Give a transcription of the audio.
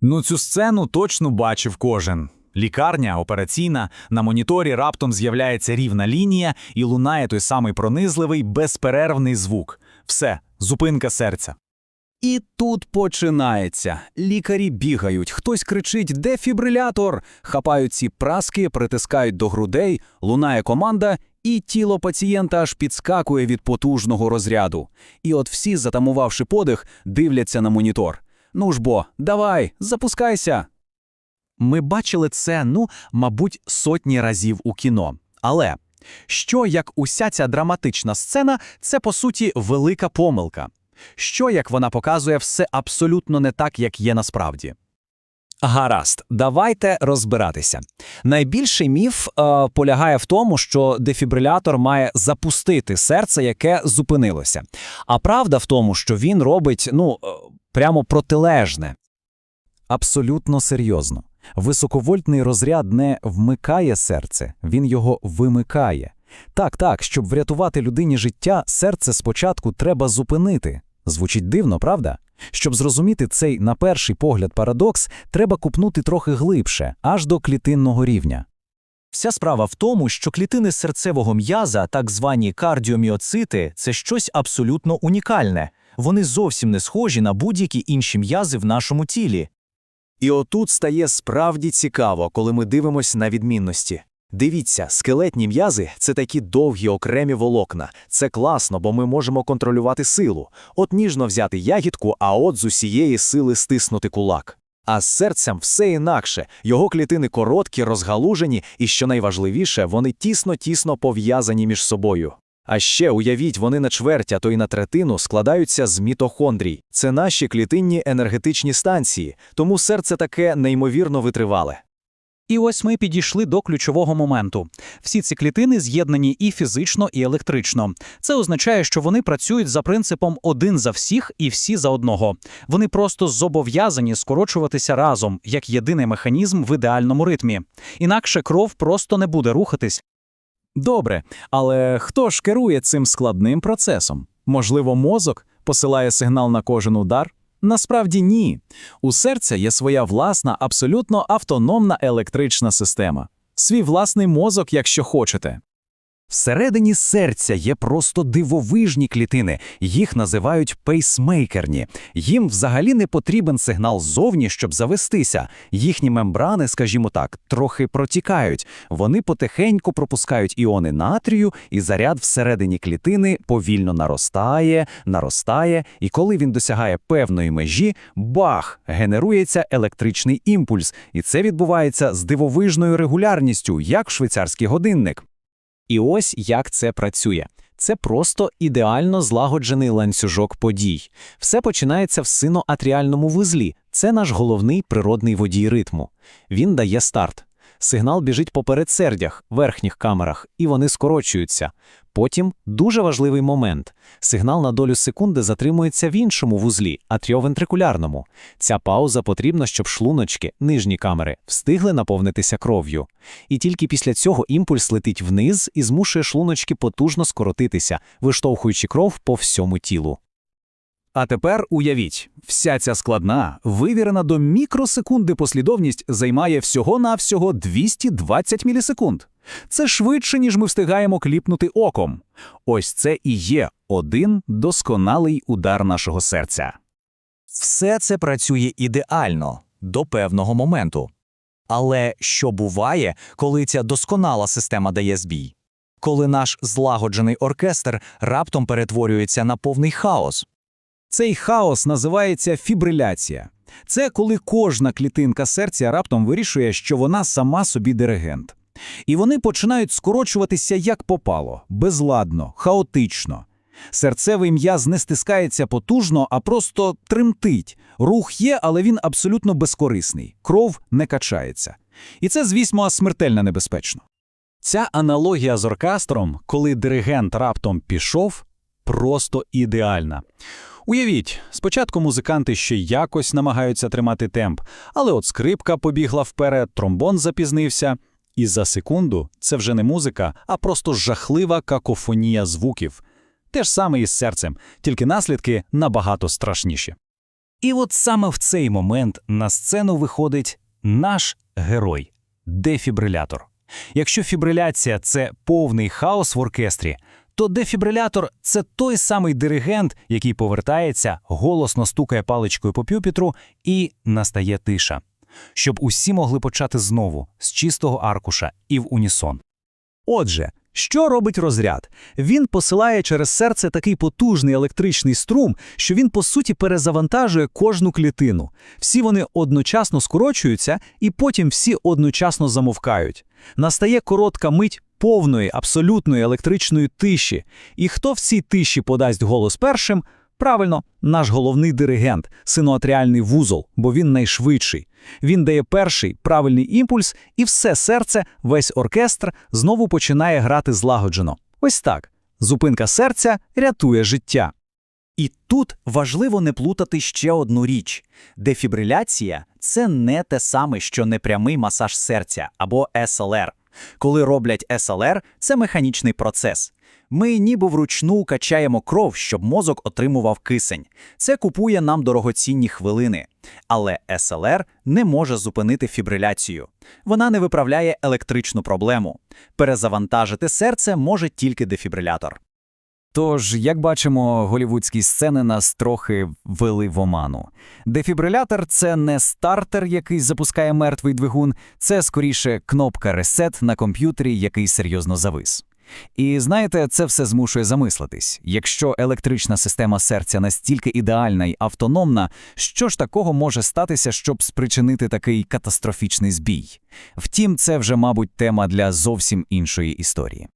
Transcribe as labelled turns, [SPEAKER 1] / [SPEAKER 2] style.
[SPEAKER 1] Ну, цю сцену точно бачив кожен. Лікарня, операційна, на моніторі раптом з'являється рівна лінія і лунає той самий пронизливий, безперервний звук. Все, зупинка серця.
[SPEAKER 2] І тут починається. Лікарі бігають, хтось кричить «Дефібрилятор!», хапають ці праски, притискають до грудей, лунає команда, і тіло пацієнта аж підскакує від потужного розряду. І от всі, затамувавши подих, дивляться на монітор. Ну ж бо, давай, запускайся. Ми бачили це, ну, мабуть, сотні разів у кіно. Але що як уся ця драматична сцена це по суті велика помилка. Що як вона показує все абсолютно не так, як є насправді. Гаразд, давайте розбиратися. Найбільший міф е, полягає в тому, що дефібрилятор має запустити серце, яке зупинилося. А правда в тому, що він робить ну е, прямо протилежне. Абсолютно серйозно. Високовольтний розряд не вмикає серце, він його вимикає. Так, так, щоб врятувати людині життя, серце спочатку треба зупинити. Звучить дивно, правда? Щоб зрозуміти цей, на перший погляд, парадокс, треба купнути трохи глибше, аж до клітинного рівня.
[SPEAKER 3] Вся справа в тому, що клітини серцевого м'яза, так звані кардіоміоцити, це щось абсолютно унікальне. Вони зовсім не схожі на будь-які інші м'язи в нашому тілі.
[SPEAKER 4] І отут стає справді цікаво, коли ми дивимося на відмінності. Дивіться, скелетні м'язи це такі довгі окремі волокна. Це класно, бо ми можемо контролювати силу. От ніжно взяти ягідку, а от з усієї сили стиснути кулак. А з серцем все інакше. Його клітини короткі, розгалужені, і що найважливіше, вони тісно-тісно пов'язані між собою. А ще уявіть, вони на чверть, а то й на третину складаються з мітохондрій. Це наші клітинні енергетичні станції, тому серце таке неймовірно витривале.
[SPEAKER 5] І ось ми підійшли до ключового моменту. Всі ці клітини з'єднані і фізично, і електрично. Це означає, що вони працюють за принципом один за всіх і всі за одного. Вони просто зобов'язані скорочуватися разом, як єдиний механізм в ідеальному ритмі. Інакше кров просто не буде рухатись.
[SPEAKER 2] Добре, але хто ж керує цим складним процесом? Можливо, мозок посилає сигнал на кожен удар? Насправді ні. У серця є своя власна, абсолютно автономна електрична система. Свій власний мозок, якщо хочете. Всередині серця є просто дивовижні клітини, їх називають пейсмейкерні. Їм взагалі не потрібен сигнал ззовні, щоб завестися. Їхні мембрани, скажімо так, трохи протікають. Вони потихеньку пропускають іони натрію, і заряд всередині клітини повільно наростає, наростає, і коли він досягає певної межі, бах! Генерується електричний імпульс, і це відбувається з дивовижною регулярністю, як швейцарський годинник. І ось як це працює. Це просто ідеально злагоджений ланцюжок подій. Все починається в синоатріальному вузлі. Це наш головний природний водій ритму. Він дає старт. Сигнал біжить по передсердях, верхніх камерах, і вони скорочуються. Потім дуже важливий момент. Сигнал на долю секунди затримується в іншому вузлі, атріовентрикулярному. Ця пауза потрібна, щоб шлуночки, нижні камери, встигли наповнитися кров'ю. І тільки після цього імпульс летить вниз і змушує шлуночки потужно скоротитися, виштовхуючи кров по всьому тілу. А тепер уявіть, вся ця складна, вивірена до мікросекунди послідовність займає всього-навсього 220 мілісекунд. Це швидше, ніж ми встигаємо кліпнути оком. Ось це і є один досконалий удар нашого серця.
[SPEAKER 3] Все це працює ідеально до певного моменту. Але що буває, коли ця досконала система дає збій? Коли наш злагоджений оркестр раптом перетворюється на повний хаос?
[SPEAKER 2] Цей хаос називається фібриляція. Це коли кожна клітинка серця раптом вирішує, що вона сама собі диригент. І вони починають скорочуватися як попало, безладно, хаотично. Серцевий м'яз не стискається потужно, а просто тремтить. Рух є, але він абсолютно безкорисний. Кров не качається. І це, звісно, смертельно небезпечно. Ця аналогія з оркестром, коли диригент раптом пішов, просто ідеальна. Уявіть, спочатку музиканти ще якось намагаються тримати темп, але от скрипка побігла вперед, тромбон запізнився. І за секунду це вже не музика, а просто жахлива какофонія звуків. Те ж саме і з серцем, тільки наслідки набагато страшніші. І от саме в цей момент на сцену виходить наш герой дефібрилятор. Якщо фібриляція це повний хаос в оркестрі, то дефібрилятор це той самий диригент, який повертається, голосно стукає паличкою по пюпітру, і настає тиша. Щоб усі могли почати знову з чистого аркуша і в унісон.
[SPEAKER 6] Отже, що робить розряд? Він посилає через серце такий потужний електричний струм, що він, по суті, перезавантажує кожну клітину. Всі вони одночасно скорочуються, і потім всі одночасно замовкають. Настає коротка мить повної, абсолютної електричної тиші. І хто в цій тиші подасть голос першим? Правильно, наш головний диригент, синоатріальний вузол, бо він найшвидший. Він дає перший правильний імпульс, і все серце, весь оркестр знову починає грати злагоджено. Ось так. Зупинка серця рятує життя.
[SPEAKER 2] І тут важливо не плутати ще одну річ: дефібриляція це не те саме, що непрямий масаж серця або СЛР. Коли роблять СЛР, це механічний процес. Ми ніби вручну качаємо кров, щоб мозок отримував кисень. Це купує нам дорогоцінні хвилини. Але СЛР не може зупинити фібриляцію. Вона не виправляє електричну проблему. Перезавантажити серце може тільки дефібрилятор.
[SPEAKER 6] Тож, як бачимо, голівудські сцени нас трохи ввели в оману. Дефібрилятор це не стартер, який запускає мертвий двигун, це скоріше кнопка ресет на комп'ютері, який серйозно завис. І знаєте, це все змушує замислитись. Якщо електрична система серця настільки ідеальна й автономна, що ж такого може статися, щоб спричинити такий катастрофічний збій? Втім, це вже, мабуть, тема для зовсім іншої історії.